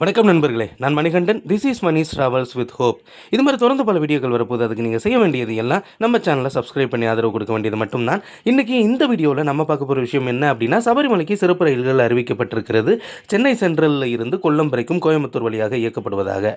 வணக்கம் நண்பர்களே நான் Manikandan. This is Mani's travels with hope இது மாதிரி தொடர்ந்து பல வீடியோக்கள் வரப்போது அதுக்கு நீங்கள் செய்ய வேண்டியது எல்லாம் நம்ம சேனலை சப்ஸ்கிரைப் பண்ணி ஆதரவு கொடுக்க வேண்டியது மட்டும்தான். இன்றைக்கி இந்த வீடியோவில் நம்ம பார்க்க போகிற விஷயம் என்ன அப்படின்னா சபரிமலைக்கு சிறப்பு ரயில்கள் அறிவிக்கப்பட்டிருக்கிறது. சென்னை சென்ட்ரலில் இருந்து கொல்லம் வரைக்கும் கோயம்புத்தூர் வழியாக இயக்கப்படுவதாக.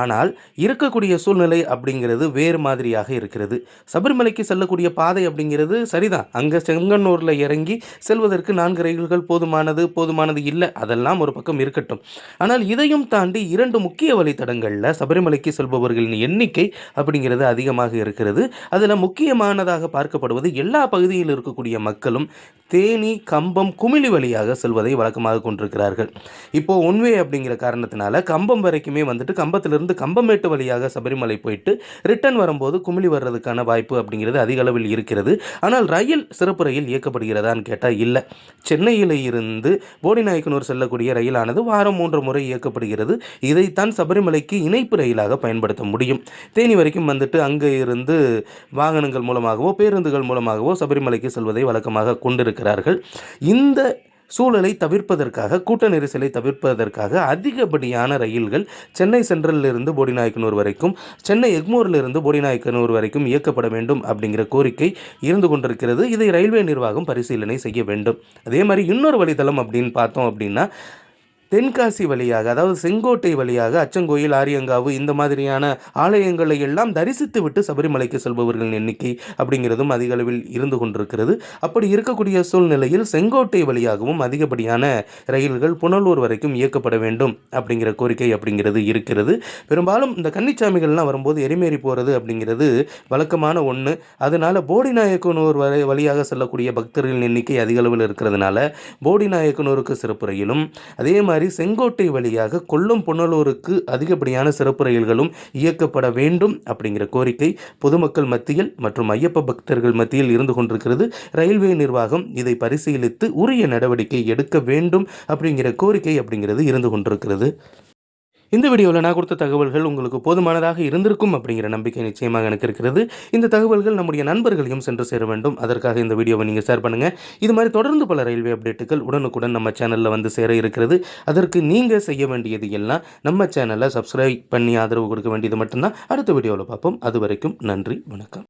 ஆனால் இருக்கக்கூடிய சூழ்நிலை அப்படிங்கிறது வேறு மாதிரியாக இருக்கிறது. சபரிமலைக்கு செல்லக்கூடிய பாதை அப்படிங்கிறது சரிதான். அங்கே செங்கன்னூரில் இறங்கி செல்வதற்கு நான்கு ரயில்கள் போதுமானது போதுமானது இல்லை. அதெல்லாம் ஒரு பக்கம் இருக்கட்டும். ஆனால் இதையும் தாண்டி இரண்டு முக்கிய வழித்தடங்களில் சபரிமலைக்கு செல்பவர்களின் எண்ணிக்கை அப்படிங்கிறது அதிகமாக இருக்கிறது. அதில் முக்கியமானதாக பார்க்கப்படுவது எல்லா பகுதியில் இருக்கக்கூடிய மக்களும் தேனி கம்பம் குமிழி வழியாக செல்வதை வழக்கமாக கொண்டிருக்கிறார்கள். இப்போ ஒன்வே அப்படிங்கிற காரணத்தினால கம்பம் வரைக்குமே வந்துட்டு கம்பத்திலிருந்து கம்பமேட்டு வழியாக சபரிமலை போயிட்டு ரிட்டர்ன் வரும்போது குமிழி வர்றதுக்கான வாய்ப்பு அப்படிங்கிறது அதிக அளவில் இருக்கிறது. ஆனால் ரயில் சிறப்பு ரயில் இயக்கப்படுகிறதான்னு கேட்டால் இல்லை. சென்னையில் இருந்து போடிநாயக்கனூர் செல்லக்கூடிய ரயிலானது வாரம் மூன்று முறை இயக்கப்படுகிறது இதைத்தான் சபரிமலைக்கு இணைப்பு ரயிலாக பயன்படுத்த முடியும். தேனி வரைக்கும் வந்துட்டு அங்கே இருந்து வாகனங்கள் மூலமாகவோ பேருந்துகள் மூலமாகவோ சபரிமலைக்கு செல்வதை வழக்கமாக கொண்டிருக்கிறார்கள். இந்த சூழலை தவிர்ப்பதற்காக கூட்ட நெரிசலை தவிர்ப்பதற்காக அதிகப்படியான ரயில்கள் சென்னை சென்ட்ரலிருந்து போடிநாயக்கனூர் வரைக்கும் சென்னை எக்மோரிலிருந்து போடிநாயக்கனூர் வரைக்கும் இயக்கப்பட வேண்டும் அப்படிங்கிற கோரிக்கை இருந்து கொண்டிருக்கிறது. இதை ரயில்வே நிர்வாகம் பரிசீலனை செய்ய வேண்டும். அதே மாதிரி இன்னொரு வழித்தளம் அப்படின்னு பார்த்தோம் அப்படின்னா தென்காசி வழியாக அதாவது செங்கோட்டை வழியாக அச்சங்கோயில் ஆரியங்காவு இந்த மாதிரியான ஆலயங்களை எல்லாம் தரிசித்து விட்டு சபரிமலைக்கு செல்பவர்களின் எண்ணிக்கை அப்படிங்கிறதும் அதிக அளவில் இருந்து கொண்டிருக்கிறது. அப்படி இருக்கக்கூடிய சூழ்நிலையில் செங்கோட்டை வழியாகவும் அதிகப்படியான ரயில்கள் புனலூர் வரைக்கும் இயக்கப்பட வேண்டும் அப்படிங்கிற கோரிக்கை அப்படிங்கிறது இருக்கிறது. பெரும்பாலும் இந்த கன்னிச்சாமிகள்லாம் வரும்போது எரிமேறி போகிறது அப்படிங்கிறது வழக்கமான ஒன்று அதனால் போடிநாயக்கனூர் வரை வழியாக செல்லக்கூடிய பக்தர்களின் எண்ணிக்கை அதிக அளவில் இருக்கிறதுனால போடிநாயக்கனூருக்கு சிறப்பு ரயிலும். அதே மாதிரி மாதிரி செங்கோட்டை வழியாக கொல்லும் புனலூருக்கு அதிகப்படியான சிறப்பு ரயில்களும் இயக்கப்பட வேண்டும் அப்படிங்கிற கோரிக்கை பொதுமக்கள் மத்தியில் மற்றும் ஐயப்ப பக்தர்கள் மத்தியில் இருந்து கொண்டிருக்கிறது. ரயில்வே நிர்வாகம் இதை பரிசீலித்து உரிய நடவடிக்கை எடுக்க வேண்டும் அப்படிங்கிற கோரிக்கை அப்படிங்கிறது இருந்து கொண்டிருக்கிறது. இந்த வீடியோவில் நான் கொடுத்த தகவல்கள் உங்களுக்கு போதுமானதாக இருந்திருக்கும் அப்படிங்கிற நம்பிக்கை நிச்சயமாக எனக்கு இருக்கிறது. இந்த தகவல்கள் நம்முடைய நண்பர்களையும் சென்று சேர வேண்டும். அதற்காக இந்த வீடியோவை நீங்கள் ஷேர் பண்ணுங்கள் இது மாதிரி தொடர்ந்து பல ரயில்வே அப்டேட்டுகள் உடனுக்குடன் நம்ம சேனலில் வந்து சேர இருக்கிறது. அதற்கு நீங்கள் செய்ய வேண்டியது எல்லாம் நம்ம சேனலை சப்ஸ்கிரைப் பண்ணி ஆதரவு கொடுக்க வேண்டியது மட்டும்தான். அடுத்த வீடியோவில் பார்ப்போம். அது வரைக்கும் நன்றி வணக்கம்.